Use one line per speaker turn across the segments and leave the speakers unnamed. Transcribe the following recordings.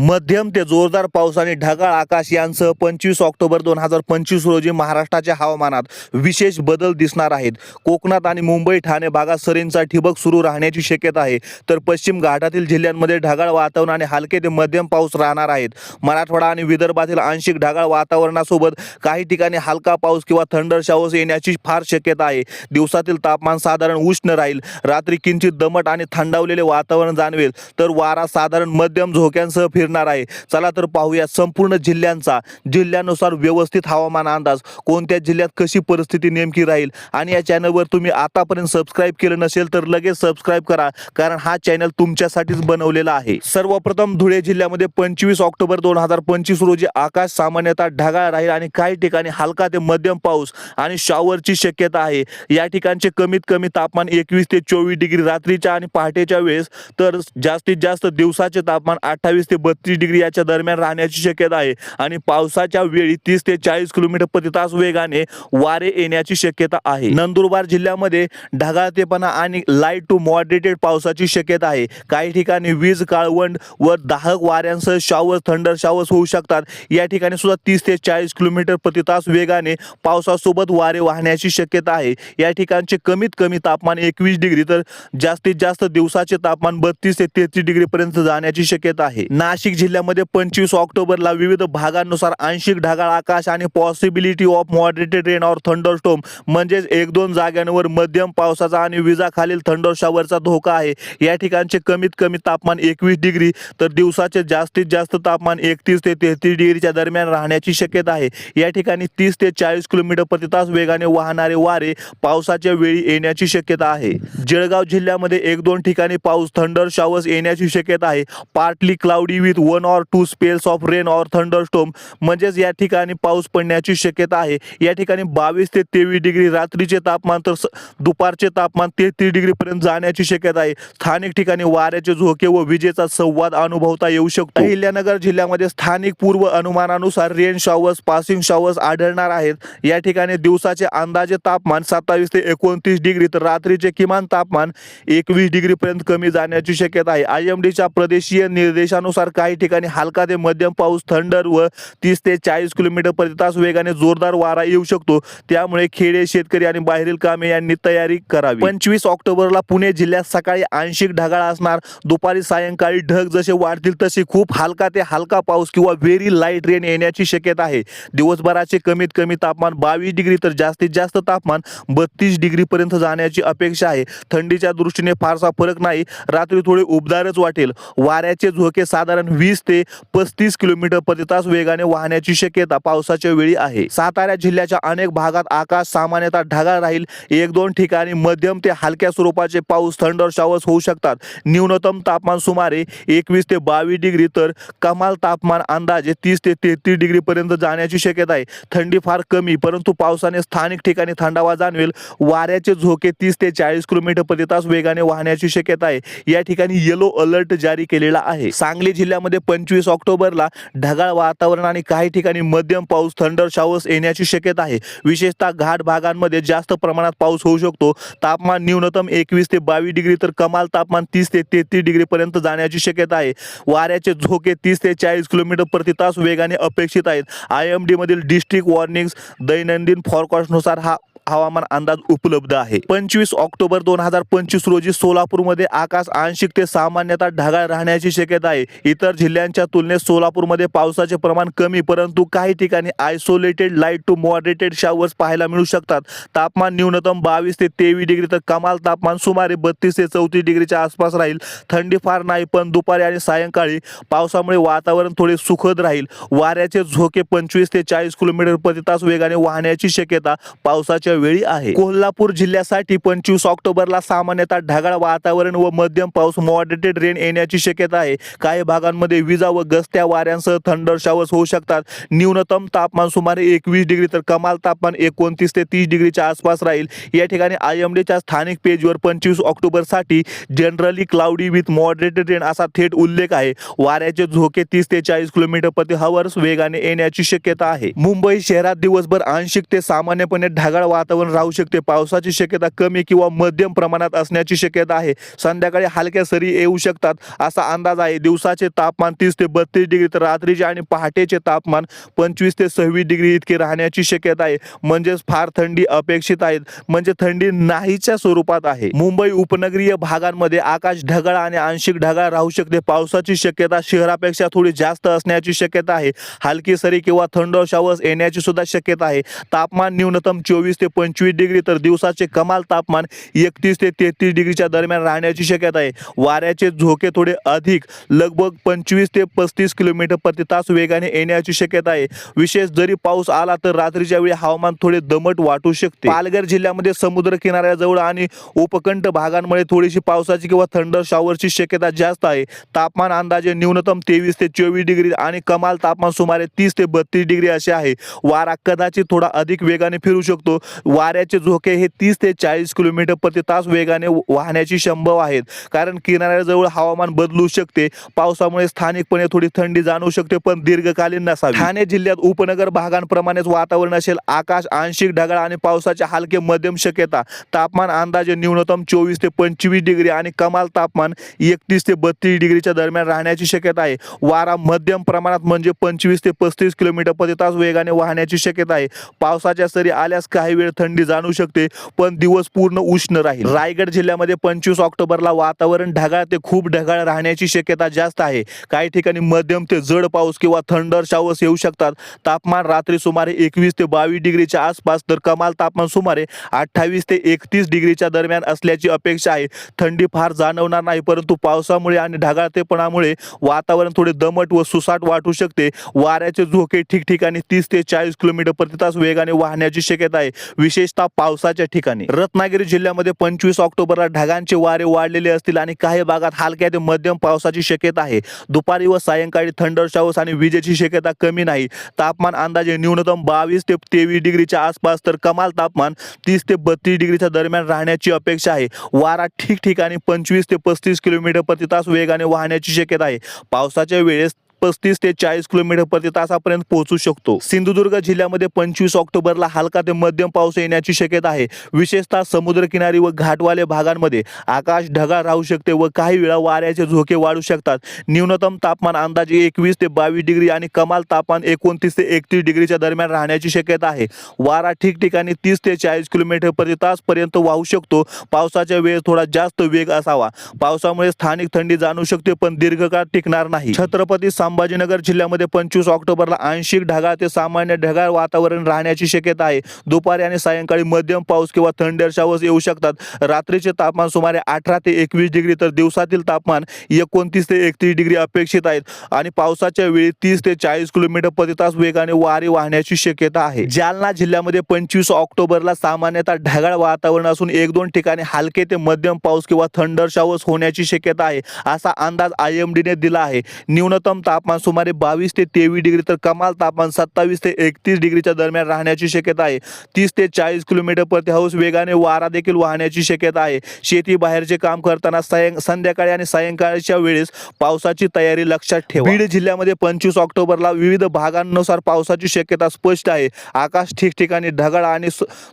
मध्यम ते जोरदार पाऊस आणि ढगाळ आकाश यांसह पंचवीस ऑक्टोबर दोन हजार पंचवीस रोजी महाराष्ट्राच्या हवामानात विशेष बदल दिसणार आहेत. कोकणात आणि मुंबई ठाणे भागात सरींचा ठिबक सुरू राहण्याची शक्यता आहे. तर पश्चिम घाटातील जिल्ह्यांमध्ये ढगाळ वातावरण आणि हलके ते मध्यम पाऊस राहणार आहेत. मराठवाडा आणि विदर्भातील आंशिक ढगाळ वातावरणासोबत काही ठिकाणी हलका पाऊस किंवा थंडर शावर्स येण्याची फार शक्यता आहे. दिवसातील तापमान साधारण उष्ण राहील. रात्री किंचित दमट आणि थंडावलेले वातावरण जाणवेल. तर वारा साधारण मध्यम झोक्यांसह फिरणार आहे. चला तर पाहूया संपूर्ण जिल्ह्यांचा. जिल्ह्यानुसार व्यवस्थित हवामान अंदाज कोणत्या जिल्ह्यात कशी परिस्थिती नेमकी राहील आणि या चॅनलवर तुम्ही आतापर्यंत सबस्क्राईब केलं नसेल तर लगेच सबस्क्राईब करा कारण हा चॅनल तुमच्यासाठीच बनवलेला आहे. सर्वप्रथम धुळे जिल्ह्यामध्ये पंचवीस ऑक्टोबर दोन हजार पंचवीस रोजी आकाश सामान्यतः ढगाळ राहील आणि काही ठिकाणी हलका ते मध्यम पाऊस आणि शॉवरची शक्यता आहे. या ठिकाणचे कमीत कमी तापमान एकवीस ते चोवीस डिग्री रात्रीच्या आणि पहाटेच्या वेळेस तर जास्तीत जास्त दिवसाचे तापमान अठ्ठावीस ते बत्तीस डिग्री याच्या दरम्यान राहण्याची शक्यता आहे. आणि पावसाच्या वेळी तीस ते चाळीस किलोमीटर प्रति तास वेगाने वारे येण्याची शक्यता आहे. नंदुरबार जिल्ह्यामध्ये ढगाळतेपणा आणि लाइट टू मॉडरेटेड पावसाची शक्यता आहे. काही ठिकाणी वीज काळवंड व दाहक वाऱ्यांसह शावर्स थंडर शावर्स होऊ शकतात. या ठिकाणी सुद्धा तीस ते चाळीस किलोमीटर प्रति तास वेगाने पावसासोबत वारे वाहण्याची शक्यता आहे. या ठिकाणचे कमीत कमी तापमान एकवीस डिग्री तर जास्तीत जास्त दिवसाचे तापमान बत्तीस ते तेहतीस डिग्री पर्यंत जाण्याची शक्यता आहे. नाशिक जिल्ह्यामध्ये पंचवीस ऑक्टोबरला विविध भागांनुसार आंशिक ढगाळ आकाश आणि पॉसिबिलिटी ऑफ मॉडरेटेड रेन और थंडरस्टोम म्हणजेच एक दोन जाग्यांवर मध्यम पावसाचा आणि विजाखालील थंडरशावरचा धोका आहे. या ठिकाणचे कमीत कमी तापमान एकवीस डिग्री तर दिवसाचे जास्तीत जास्त तापमान एकतीस ते तेहतीस डिग्रीच्या दरम्यान राहण्याची शक्यता आहे. या ठिकाणी तीस ते चाळीस किलोमीटर प्रति तास वेगाने वाहणारे वारे पावसाच्या वेळी येण्याची शक्यता आहे. जळगाव जिल्ह्यामध्ये एक दोन ठिकाणी पाऊस थंडर शावर्स येण्याची शक्यता आहे. Partly cloudy with one or two spells of rain or thunderstorm म्हणजेच या ठिकाणी पाऊस पडण्याची शक्यता आहे. या ठिकाणी बावीस ते तेवीस डिग्री रात्रीचे तापमान तर दुपारचे तापमान तेहतीस डिग्रीपर्यंत जाण्याची शक्यता आहे. स्थानिक ठिकाणी वाऱ्याचे झोके व विजेचा संवाद अनुभवता येऊ शकतो. अहिल्यानगर जिल्ह्यामध्ये स्थानिक पूर्व अनुमानानुसार रेन शॉवर्स पासिंग शॉवर्स आढळणार आहेत. या ठिकाणी दिवसाचे अंदाजे तापमान सत्तावीस ते एकोणतीस डिग्री तर रात्रीचे किमान तापमान एकवीस डिग्रीपर्यंत कमी जाण्याची शक्यता आहे. आय एम डीच्या प्रदेशीय निर्देशानुसार काही ठिकाणी हलका ते मध्यम पाऊस थंडर व तीस ते चाळीस किलोमीटर प्रति तास वेगाने जोरदार वारा येऊ शकतो. त्यामुळे खेडे शेतकरी आणि बाहेरील कामे यांनी तयारी करावी. पंचवीस ऑक्टोबरला पुणे जिल्ह्यात सकाळी आंशिक ढगाळ असणार. दुपारी सायंकाळी ढग जसे वाढतील तसे खूप हलका ते हलका पाऊस किंवा व्हेरी लाइट रेन येण्याची शक्यता आहे. दिवसभराचे कमीत कमी तापमान बावीस डिग्री तर जास्तीत जास्त तापमान बत्तीस डिग्री पर्यंत जाण्याची अपेक्षा आहे. थंडीच्या दृष्टीने फारसा फरक नाही. रात्री थोडे उबदारच वाटेल. वाऱ्याचे झोके साधारण वीस ते पस्तीस किलोमीटर प्रति तास वेगाने वाहण्याची शक्यता पावसाच्या वेळी आहे. सातारा जिल्ह्याच्या अनेक भागात आकाश सामान्यतः ढगाळ राहील. एक दोन ठिकाणी मध्यम ते हलक्या स्वरूपाचे पाऊस थंडर शॉवर्स होऊ शकतात. न्यूनतम तापमान सुमारे एकवीस ते बावीस डिग्री तर कमाल तापमान अंदाजे तीस ते तेहतीस डिग्री पर्यंत जाण्याची शक्यता आहे. थंडी फार कमी परंतु पावसाने स्थानिक ठिकाणी थंडावा जाणवेल. वाऱ्याचे झोके तीस ते चाळीस किलोमीटर प्रति तास वेगाने वाहण्याची शक्यता आहे. या ठिकाणी येलो अलर्ट जारी केलेला आहे. सांगली जिल्ह्यामध्ये पंचवीस ऑक्टोबरला ढगाळ वातावरण आणि काही ठिकाणी मध्यम पाऊस थंडर शावर्स येण्याची शक्यता आहे. विशेषतः घाट भागांमध्ये जास्त प्रमाणात पाऊस होऊ शकतो. तापमान न्यूनतम एकवीस ते बावीस डिग्री तर कमाल तापमान तीस ते तेहतीस डिग्रीपर्यंत जाण्याची शक्यता आहे. वाऱ्याचे झोके तीस ते चाळीस किलोमीटर प्रति तास वेगाने अपेक्षित आहेत. आय एम डी मधील डिस्ट्रिक्ट वॉर्निंग्स दैनंदिन फॉरकास्टनुसार हा हवामान अंदाज उपलब्ध आहे. पंचवीस ऑक्टोबर दोन हजार पंचवीस रोजी सोलापूरमध्ये आकाश आंशिक ते सामान्यतः ढगाळ राहण्याची शक्यता आहे. इतर जिल्ह्यांच्या तुलनेत सोलापूरमध्ये पावसाचे प्रमाण कमी परंतु काही ठिकाणी isolated light to moderated showers पाहायला मिळू शकतात. तापमान न्यूनतम बावीस ते तेवीस डिग्री तर कमाल तापमान सुमारे बत्तीस ते चौतीस डिग्रीच्या आसपास राहील. थंडी फार नाही पण दुपारी आणि सायंकाळी पावसामुळे वातावरण थोडे सुखद राहील. वाऱ्याचे झोके पंचवीस ते चाळीस किलोमीटर प्रति तास वेगाने वाहण्याची शक्यता पावसाच्या वेळी आहे. कोल्हापूर जिल्ह्यासाठी पंचवीस ऑक्टोबरला सामान्यतः ढगाळ वातावरण व मध्यम पाऊस मॉडरेटेड रेन येण्याची शक्यता आहे. काही भागांमध्ये विजा व गस्त्या वाऱ्यांसह थंडर शावर्स होऊ शकतात. न्यूनतम तापमान सुमारे एकवीस डिग्री तर कमाल तापमान एकोणतीस ते तीस डिग्रीच्या आसपास राहील. या ठिकाणी आय एम डीच्या स्थानिक पेजवर पंचवीस ऑक्टोबरसाठी generally cloudy with moderated rain असा थेट उल्लेख आहे. वाऱ्याचे झोके तीस ते चाळीस किलोमीटर प्रति हवर्स वेगाने येण्याची शक्यता आहे. मुंबई शहरात दिवसभर आंशिक ते सामान्यपणे ढगाळ वातावरण वातावरण राहू शकते. पावसाची शक्यता कमी किंवा मध्यम प्रमाणात असण्याची शक्यता आहे. संध्याकाळी हलक्या सरी येऊ शकतात असा अंदाज आहे. दिवसाचे तापमान तीस ते बत्तीस डिग्री तर रात्रीचे आणि पहाटेचे तापमान पंचवीस ते सव्वीस डिग्री इतके राहण्याची शक्यता आहे. म्हणजेच फार थंडी अपेक्षित आहे. म्हणजे थंडी नाहीच्या स्वरूपात आहे. मुंबई उपनगरीय भागांमध्ये आकाश ढगाळ आणि आंशिक ढगाळ राहू शकते. पावसाची शक्यता शहरापेक्षा थोडी जास्त असण्याची शक्यता आहे. हलकी सरी किंवा थंड शावस येण्याची सुद्धा शक्यता आहे. तापमान न्यूनतम चोवीस ते पंचवीस डिग्री तर दिवसाचे कमाल तापमान एकतीस ते तेहतीस डिग्रीच्या दरम्यान राहण्याची शक्यता आहे. वाऱ्याचे झोके थोडे अधिक लगभग पंचवीस ते पस्तीस किलोमीटर प्रति तास वेगाने येण्याची शक्यता आहे. विशेष जरी पाऊस आला तर रात्रीच्या वेळी हवामान थोडे दमट वाटू शकते. पालघर जिल्ह्यामध्ये समुद्र किनाऱ्याजवळ आणि उपकंठ भागांमध्ये थोडीशी पावसाची किंवा थंडर शॉवरची शक्यता जास्त आहे. तापमान अंदाजे न्यूनतम तेवीस ते चोवीस डिग्री आणि कमाल तापमान सुमारे तीस ते बत्तीस डिग्री असे आहे. वारा कदाचित थोडा अधिक वेगाने फिरू शकतो. वाऱ्याचे झोके हे तीस ते चाळीस किलोमीटर प्रति तास वेगाने वाहण्याची संभव आहेत. कारण किनाऱ्याजवळ हवामान बदलू शकते पावसामुळे स्थानिकपणे थोडी थंडी जाणवू शकते पण दीर्घकालीन नसावी. ठाणे जिल्ह्यात उपनगर भागांप्रमाणेच वातावरण असेल आकाश आंशिक ढगाळ आणि पावसाचे हलके मध्यम शक्यता. तापमान अंदाजे न्यूनतम चोवीस ते पंचवीस डिग्री आणि कमाल तापमान एकतीस ते बत्तीस डिग्रीच्या दरम्यान राहण्याची शक्यता आहे. वारा मध्यम प्रमाणात म्हणजे पंचवीस ते पस्तीस किलोमीटर प्रति तास वेगाने वाहण्याची शक्यता आहे. पावसाच्या सरी आल्यास काही वेळ थंडी जाणू शकते पण दिवस पूर्ण उष्ण राहील. रायगड जिल्ह्यामध्ये पंचवीस ऑक्टोबरला वातावरण ढगाळ ते खूप ढगाळ राहण्याची शक्यता जास्त आहे. काही ठिकाणी मध्यम ते जड पाऊस किंवा थंडर शावर्स येऊ शकतात. तापमान रात्री सुमारे एकवीस ते बावीस डिग्रीच्या आसपास तर कमाल तापमान सुमारे अठ्ठावीस ते एकतीस डिग्रीच्या दरम्यान असल्याची अपेक्षा आहे. थंडी फार जाणवणार नाही परंतु पावसामुळे आणि ढगाळतेपणामुळे वातावरण थोडे दमट व सुसाट वाटू शकते. वाऱ्याचे झोके ठिकठिकाणी तीस ते चाळीस किलोमीटर प्रति तास वेगाने वाहण्याची शक्यता आहे. विशेषतः पावसाच्या ठिकाणी. रत्नागिरी जिल्ह्यामध्ये पंचवीस ऑक्टोबरला ढगांचे वारे वाढलेले असतील आणि काही भागात हलक्या ते मध्यम पावसाची शक्यता आहे. दुपारी व सायंकाळी थंडर शाऊस आणि विजेची शक्यता कमी नाही. तापमान अंदाजे न्यूनतम बावीस ते तेवीस डिग्रीच्या आसपास तर कमाल तापमान तीस ते बत्तीस डिग्रीच्या दरम्यान राहण्याची अपेक्षा आहे. वारा ठिकठिकाणी पंचवीस ते पस्तीस किलोमीटर प्रति तास वेगाने वाहण्याची शक्यता आहे. पावसाच्या वेळेस पस्तीस ते चाळीस किलोमीटर प्रति तासापर्यंत पोहोचू शकतो. सिंधुदुर्ग जिल्ह्यामध्ये पंचवीस ऑक्टोबरला हलका ते मध्यम पाऊस येण्याची शक्यता आहे. विशेषतः समुद्रकिनारी व घाटवाले भागांमध्ये आकाश ढगाळ राहू शकते व काही वेळा वाऱ्याचे झोके वाढू शकतात. न्यूनतम तापमान अंदाजे एकवीस ते बावीस डिग्री आणि कमाल तापमान एकोणतीस ते एकतीस डिग्रीच्या दरम्यान राहण्याची शक्यता आहे. वारा ठिकठिकाणी तीस ते चाळीस किलोमीटर प्रति तास पर्यंत वाहू शकतो. पावसाच्या वेळेस थोडा जास्त वेग असावा. पावसामुळे स्थानिक थंडी जाणू शकते पण दीर्घकाळ टिकणार नाही. छत्रपती संभाजीनगर जिल्ह्यामध्ये पंचवीस ऑक्टोबरला आंशिक ढगाळ ते सामान्य ढगाळ वातावरण राहण्याची शक्यता आहे. दुपारी आणि सायंकाळी मध्यम पाऊस किंवा थंडर शावर्स येऊ शकतात. रात्रीचे तापमान सुमारे अठरा ते एकवीस डिग्री तर दिवसातील तापमान एकोणतीस ते एकतीस डिग्री अपेक्षित आहेत. आणि पावसाच्या वेळी तीस ते चाळीस किलोमीटर प्रति तास वेगाने वारे वाहण्याची शक्यता आहे. जालना जिल्ह्यामध्ये पंचवीस ऑक्टोबरला सामान्यतः ढगाळ वातावरण असून एक दोन ठिकाणी हलके ते मध्यम पाऊस किंवा थंडर शावर्स होण्याची शक्यता आहे असा अंदाज आय एम डीने दिला आहे. न्यूनतम ताप तापमान सुमारे बावीस ते तेवीस डिग्री तर कमाल तापमान सत्तावीस ते एकतीस डिग्रीच्या दरम्यान राहण्याची शक्यता आहे. तीस ते चाळीस किलोमीटर प्रति हाऊस वेगाने वारा देखील वाहण्याची शक्यता आहे. शेती बाहेरचे काम करताना सायं संध्याकाळी आणि सायंकाळच्या वेळेस पावसाची तयारी लक्षात ठेवा. बीड जिल्ह्यामध्ये पंचवीस ऑक्टोबरला विविध भागांनुसार पावसाची शक्यता स्पष्ट आहे. आकाश ठिकठिकाणी ढगाळ आणि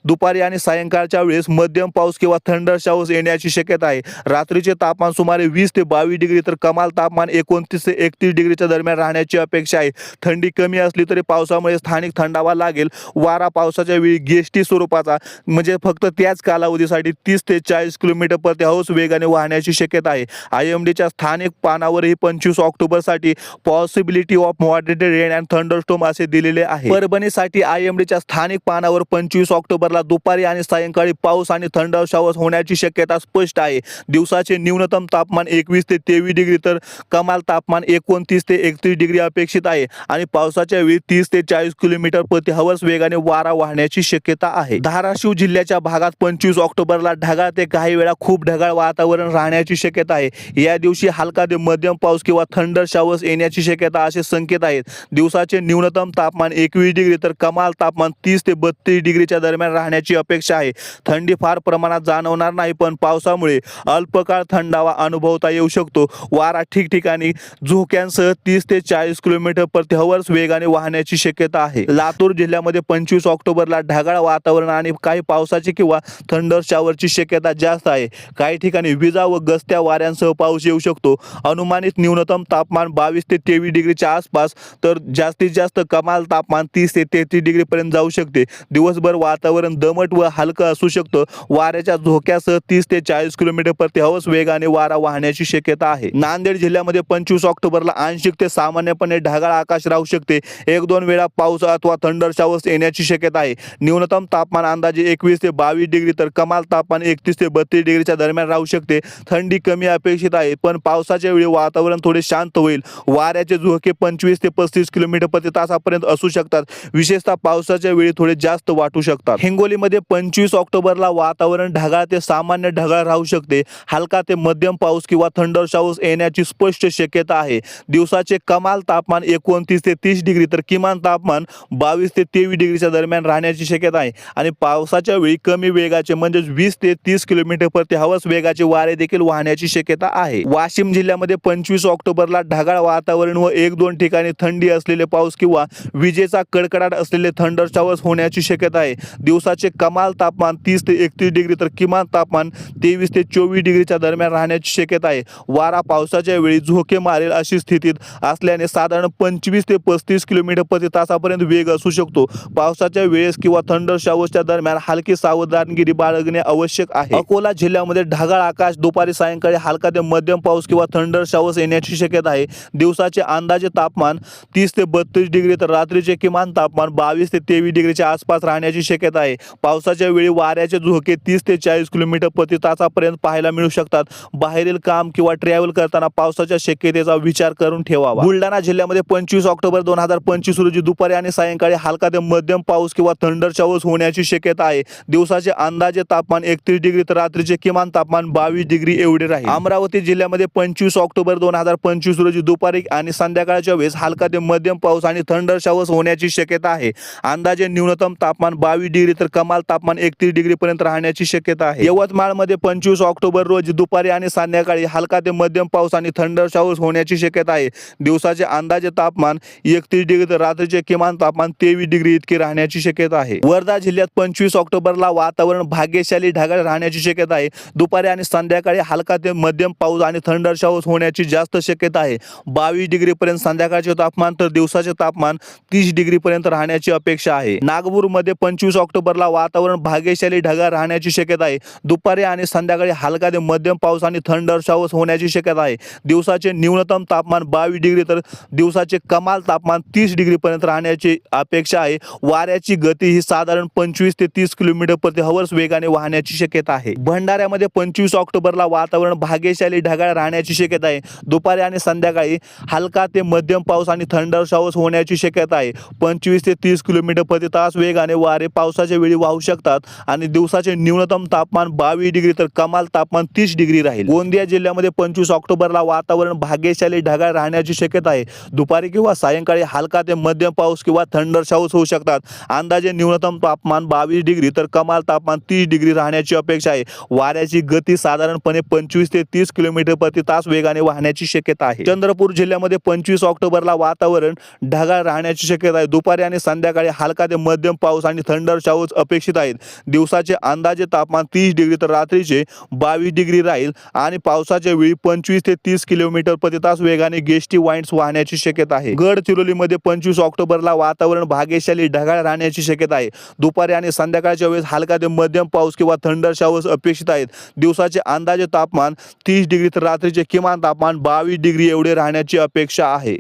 दुपारी आणि सायंकाळच्या वेळेस मध्यम पाऊस किंवा थंडर शाऊस येण्याची शक्यता आहे. रात्रीचे तापमान सुमारे वीस ते बावीस डिग्री तर कमाल तापमान एकोणतीस ते एकतीस डिग्रीच्या दरम्यान राहण्याची अपेक्षा आहे. थंडी कमी असली तरी पावसामुळे स्थानिक थंडावा लागेल. वारा पावसाच्या वेळी गेष्टी स्वरूपाचा म्हणजे फक्त त्याच कालावधीसाठी तीस ते चाळीस किलोमीटर प्रति हाऊस वेगाने वाहण्याची शक्यता आहे. आय एम डीच्या स्थानिक पानावरही पंचवीस ऑक्टोबरसाठी possibility of moderated rain and thunderstorm असे दिलेले आहे. परभणीसाठी आय एम डीच्या स्थानिक पानावर पंचवीस ऑक्टोबरला दुपारी आणि सायंकाळी पाऊस आणि थंड शावर्स होण्याची शक्यता स्पष्ट आहे. दिवसाचे न्यूनतम तापमान एकवीस ते तेवीस डिग्री तर कमाल तापमान एकोणतीस ते एकतीस डिग्री अपेक्षित आहे आणि पावसाच्या वेळी तीस ते चाळीस किलोमीटर प्रति हवर्स वेगाने वारा वाहण्याची शक्यता आहे. धाराशिव जिल्ह्याच्या भागात पंचवीस ऑक्टोबरला ढगाळ ते काही वेळा खूप ढगाळ वातावरण राहण्याची शक्यता आहे. या दिवशी हलका ते मध्यम पाऊस किंवा थंडर शावर्स येण्याची शक्यता असे संकेत आहेत. दिवसाचे न्यूनतम तापमान एकवीस डिग्री तर कमाल तापमान तीस ते बत्तीस डिग्रीच्या दरम्यान राहण्याची अपेक्षा आहे. थंडी फार प्रमाणात जाणवणार नाही पण पावसामुळे अल्पकाळ थंडावा अनुभवता येऊ शकतो. वारा ठिकठिकाणी झोक्यांसह तीस तीस ते चाळीस किलोमीटर प्रति हवर्स वेगाने वाहण्याची शक्यता आहे. लातूर जिल्ह्यामध्ये पंचवीस ऑक्टोबरला ढगाळ वातावरण आणि काही पावसाची किंवा थंडर शावरची शक्यता जास्त आहे. काही ठिकाणी विजा व गस्त्या वाऱ्यांसह पाऊस येऊ शकतो. अनुमानित न्यूनतम तापमान बावीस ते तेवीस डिग्रीच्या आसपास तर जास्तीत जास्त कमाल तापमान तीस ते तेहतीस डिग्रीपर्यंत जाऊ शकते. दिवसभर वातावरण दमट व हलकं असू शकतं. वाऱ्याच्या झोक्यासह तीस ते चाळीस किलोमीटर प्रति हवस वेगाने वारा वाहण्याची शक्यता आहे. नांदेड जिल्ह्यामध्ये पंचवीस ऑक्टोबरला आंशिक ते सामान्यपणे ढगाळ आकाश राहू शकते. एक दोन वेळा पाऊस अथवा थंडर शावर्स येण्याची शक्यता आहे. न्यूनतम तापमान अंदाजे एकवीस ते बावीस डिग्री तर कमाल तापमान एकतीस ते बत्तीस डिग्रीच्या दरम्यान राहू शकते. थंडी कमी अपेक्षित आहे पण पावसाच्या वेळी वातावरण थोडे शांत होईल. वाऱ्याचे झोके पंचवीस ते पस्तीस किलोमीटर प्रति तासापर्यंत असू शकतात. विशेषतः पावसाच्या वेळी थोडे जास्त वाटू शकतात. हिंगोलीमध्ये पंचवीस ऑक्टोबरला वातावरण ढगाळ ते सामान्य ढगाळ राहू शकते. हलका ते मध्यम पाऊस किंवा थंडर शाऊस येण्याची स्पष्ट शक्यता आहे. दिवसाचे कमाल तापमान एकोणतीस ते तीस डिग्री तर किमान तापमान बावीस ते तेवीस डिग्रीच्या दरम्यान राहण्याची शक्यता आहे. आणि पावसाच्या वेळी कमी वेगाचे म्हणजेच वीस ते तीस किलोमीटर प्रति हवस वेगाचे वारे देखील वाहण्याची शक्यता आहे. वाशिम जिल्ह्यामध्ये पंचवीस ऑक्टोबरला ढगाळ वातावरण व एक दोन ठिकाणी थंडी असलेले पाऊस किंवा विजेचा कडकडाट असलेले थंडर शावर्स होण्याची शक्यता आहे. दिवसाचे कमाल तापमान तीस ते एकतीस डिग्री तर किमान तापमान तेवीस ते चोवीस डिग्रीच्या दरम्यान राहण्याची शक्यता आहे. वारा पावसाच्या वेळी झोके मारेल अशी स्थितीत असल्याने साधारण पंचवीस ते पस्तीस किलोमीटर प्रति तासापर्यंत वेग असू शकतो. पावसाच्या वेळेस किंवा थंडर शावर्सच्या दरम्यान हलकी सावधानगिरी बाळगणे आवश्यक आहे. अकोला जिल्ह्यामध्ये ढगाळ आकाश दुपारी सायंकाळी हलका ते मध्यम पाऊस किंवा थंडर शावस येण्याची शक्यता आहे. दिवसाचे अंदाजे तापमान तीस ते बत्तीस डिग्री तर रात्रीचे किमान तापमान बावीस ते तेवीस डिग्रीच्या आसपास राहण्याची शक्यता आहे. पावसाच्या वेळी वाऱ्याचे झोके तीस ते चाळीस किलोमीटर प्रति तासापर्यंत पाहायला मिळू शकतात. बाहेरील काम किंवा ट्रॅव्हल करताना पावसाच्या शक्यतेचा विचार करून ठेवा. ठेवावा बुलढाणा जिल्ह्यामध्ये पंचवीस ऑक्टोबर दोन हजार पंचवीस रोजी दुपारी आणि सायंकाळी हलका ते मध्यम पाऊस किंवा थंडर शावर्स होण्याची शक्यता आहे. दिवसाचे अंदाजे तापमान एकतीस डिग्री तर रात्रीचे किमान तापमान बावीस डिग्री एवढे राहील. अमरावती जिल्ह्यामध्ये पंचवीस ऑक्टोबर दोन हजार पंचवीस रोजी दुपारी आणि संध्याकाळच्या वेळेस हलका ते मध्यम पाऊस आणि थंडर शावर्स होण्याची शक्यता आहे. अंदाजे न्यूनतम तापमान बावीस डिग्री तर कमाल तापमान एकतीस डिग्री पर्यंत राहण्याची शक्यता आहे. यवतमाळमध्ये पंचवीस ऑक्टोबर रोजी दुपारी आणि संध्याकाळी हलका ते मध्यम पाऊस आणि थंडर शावर्स होण्याची शक्यता आहे. दिवसाचे अंदाजे तापमान एकतीस डिग्री तर रात्रीचे किमान तापमान तेवीस डिग्री इतके राहण्याची शक्यता आहे. वर्धा जिल्ह्यात पंचवीस ऑक्टोबरला वातावरण भाग्यशाली ढगाळ राहण्याची शक्यता आहे. दुपारी आणि संध्याकाळी हलका ते मध्यम पाऊस आणि थंडर शाऊस होण्याची जास्त शक्यता आहे. बावीस डिग्री पर्यंत संध्याकाळचे तापमान तर दिवसाचे तापमान तीस डिग्री पर्यंत राहण्याची अपेक्षा आहे. नागपूरमध्ये पंचवीस ऑक्टोबरला वातावरण भाग्यशाली ढगाळ राहण्याची शक्यता आहे. दुपारी आणि संध्याकाळी हलका ते मध्यम पाऊस आणि थंडर शाऊस होण्याची शक्यता आहे. दिवसाचे न्यूनतम तापमान बावीस डिग्री तर दिवसाचे कमाल तापमान तीस डिग्रीपर्यंत राहण्याची अपेक्षा आहे. वाऱ्याची गती ही साधारण पंचवीस ते तीस किलोमीटर प्रति हवर्स वेगाने वाहण्याची शक्यता आहे. भंडाऱ्यामध्ये पंचवीस ऑक्टोबरला वातावरण भाग्यशाली ढगाळ राहण्याची शक्यता आहे. दुपारी आणि संध्याकाळी हलका ते मध्यम पाऊस आणि थंडर शावर्स होण्याची शक्यता आहे. पंचवीस ते तीस किलोमीटर प्रति तास वेगाने वारे पावसाच्या वेळी वाहू शकतात आणि दिवसाचे न्यूनतम तापमान बावीस डिग्री तर कमाल तापमान तीस डिग्री राहील. गोंदिया जिल्ह्यामध्ये पंचवीस ऑक्टोबरला वातावरण भाग्यशाली ढगाळ राहण्याची शक्यता आहे. दुपारी किंवा सायंकाळी हलका ते मध्यम पाऊस किंवा थंडर शाऊस होऊ शकतात. अंदाजे न्यूनतम तापमान बावीस डिग्री तर कमाल तापमान तीस डिग्री राहण्याची अपेक्षा आहे. वाऱ्याची गती साधारणपणे पंचवीस ते तीस किलोमीटर प्रति तास वेगाने वाहण्याची शक्यता आहे. चंद्रपूर जिल्ह्यामध्ये पंचवीस ऑक्टोबरला वातावरण ढगाळ राहण्याची शक्यता आहे. दुपारी आणि संध्याकाळी हलका ते मध्यम पाऊस आणि थंडर शाऊस अपेक्षित आहेत. दिवसाचे अंदाजे तापमान तीस डिग्री तर रात्रीचे बावीस डिग्री राहील आणि पावसाच्या वेळी पंचवीस ते तीस किलोमीटर प्रति तास वेगाने गेस्टी वाईन्स वाहण्याची शक्यता आहे. गडचिरोलीमध्ये पंचवीस ऑक्टोबरला वातावरण भाग्यशाली ढगाळ राहण्याची शक्यता आहे. दुपारी आणि संध्याकाळच्या वेळेस हलका ते मध्यम पाऊस किंवा थंडर शावर्स अपेक्षित आहेत. दिवसाचे अंदाजे तापमान तीस डिग्री तर रात्रीचे किमान तापमान बावीस डिग्री एवढे राहण्याची अपेक्षा आहे.